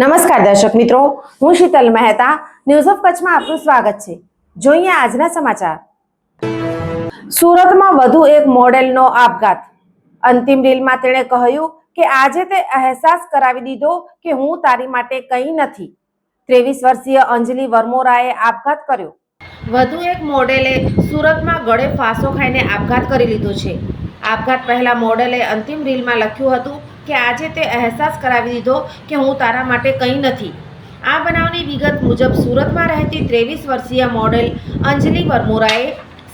નમસ્કાર દર્શક મિત્રો, હું શીતલ મહેતા ન્યૂઝ ઓફ કચ્છમાં આપનું સ્વાગત છે. જોઈએ આજના સમાચાર. સુરતમાં વધુ એક મોડેલનો આપઘાત. અંતિમ રીલમાં તેણે કહ્યું કે આજે તે અહેસાસ કરાવી દીધો કે હું તારી માટે કંઈ નથી. ત્રેવીસ વર્ષીય અંજલિ વર્મોરાએ આપઘાત કર્યો. વધુ એક મોડેલે સુરતમાં ગળે ફાંસો ખાઈને આપઘાત કરી લીધો છે. આપઘાત પહેલા મોડેલે અંતિમ રીલમાં લખ્યું હતું કે આજે તે અહેસાસ કરાવી દીધો કે હું તારા માટે કંઈ નથી. આ બનાવની વિગત મુજબ સુરતમાં રહેતી ત્રેવીસ વર્ષીય મોડેલ અંજલિ વરમોરાએ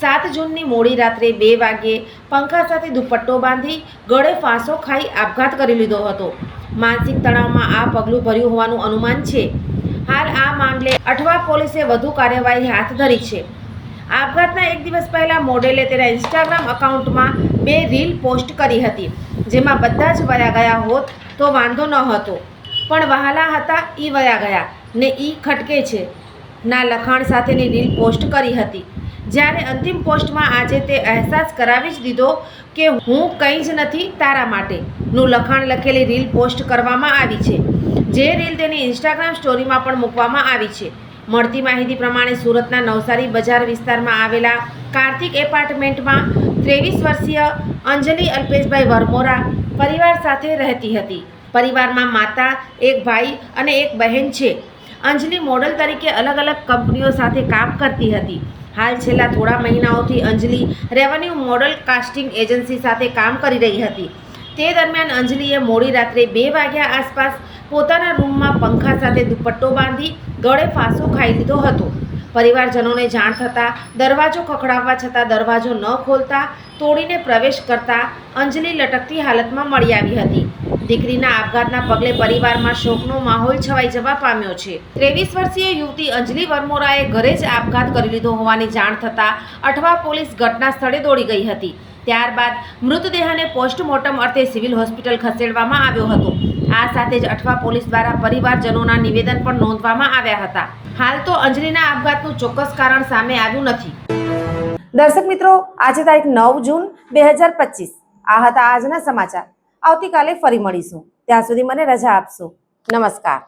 સાત જૂનની મોડી રાત્રે બે વાગ્યે પંખા સાથે દુપટ્ટો બાંધી ગળે ફાંસો ખાઈ આપઘાત કરી લીધો હતો. માનસિક તણાવમાં આ પગલું ભર્યું હોવાનું અનુમાન છે. હાલ આ મામલે અઠવા પોલીસે વધુ કાર્યવાહી હાથ ધરી છે. આપઘાતના એક દિવસ પહેલાં મોડેલે તેના ઇન્સ્ટાગ્રામ અકાઉન્ટમાં બે રીલ પોસ્ટ કરી હતી, જેમાં બધા જ વયા ગયા હોત તો વાંધો ન હતો. પણ વહાલા હતા એ વયા ગયા ને એ ખટકે છે. ના લખાણ સાથેની રીલ પોસ્ટ કરી હતી. જ્યારે અંતિમ પોસ્ટમાં આજે તે અહેસાસ કરાવી જ દીધો કે હું કંઈ જ નથી તારા માટે નું લખાણ લખેલી રીલ પોસ્ટ કરવામાં આવી છે. જે રીલ તેની ઇન્સ્ટાગ્રામ સ્ટોરીમાં પણ મૂકવામાં આવી છે. મળતી માહિતી પ્રમાણે સુરતના નવસારી બજાર વિસ્તારમાં આવેલા કાર્તિક એપાર્ટમેન્ટમાં ત્રેવીસ વર્ષીય અંજલિ અલ્પેશભાઈ વરમોરા પરિવાર સાથે રહેતી હતી. પરિવારમાં માતા, એક ભાઈ અને એક બહેન છે. અંજલિ મોડલ તરીકે અલગ અલગ કંપનીઓ સાથે કામ કરતી હતી. હાલ છેલ્લા થોડા મહિનાઓથી Anjali revenue model casting agency સાથે કામ કરી રહી હતી. તે દરમિયાન અંજલિએ મોડી રાત્રે બે વાગ્યા આસપાસ પોતાના પંખા સાથે દુપટ્ટો બાંધી ગળે ફાંસો ખાઈ લીધો હતો. પરિવારજનોને જાણ થતાં દરવાજો ખખડાવવા છતાં દરવાજો ન ખોલતા તોડીને પ્રવેશ કરતા અંજલિ લટકતી હાલતમાં મળી આવી હતી. દીકરીના આપઘાતના પગલે પરિવારમાં શોકનો માહોલ છવાઈ જવા પામ્યો છે. ત્રેવીસ વર્ષીય યુવતી અંજલિ વર્મોરાએ ઘરે જ આપઘાત કરી લીધો હોવાની જાણ થતાં અઠવા પોલીસ ઘટના સ્થળે દોડી ગઈ હતી. ત્યારબાદ મૃતદેહને પોસ્ટમોર્ટમ અર્થે સિવિલ હોસ્પિટલ ખસેડવામાં આવ્યો હતો. આ સાથે જ અઠવા પોલીસ દ્વારા પરિવારજનોના નિવેદન પણ નોંધવામાં આવ્યા હતા. હાલ તો અંજલિના આપઘાતનું ચોક્કસ કારણ સામે આવ્યું નથી. દર્શક મિત્રો, આજે તારીખ નવ જૂન બે હજાર પચીસ. આ હતા આજના સમાચાર. આવતીકાલે ફરી મળીશું. ત્યાં સુધી મને રજા આપશો. નમસ્કાર.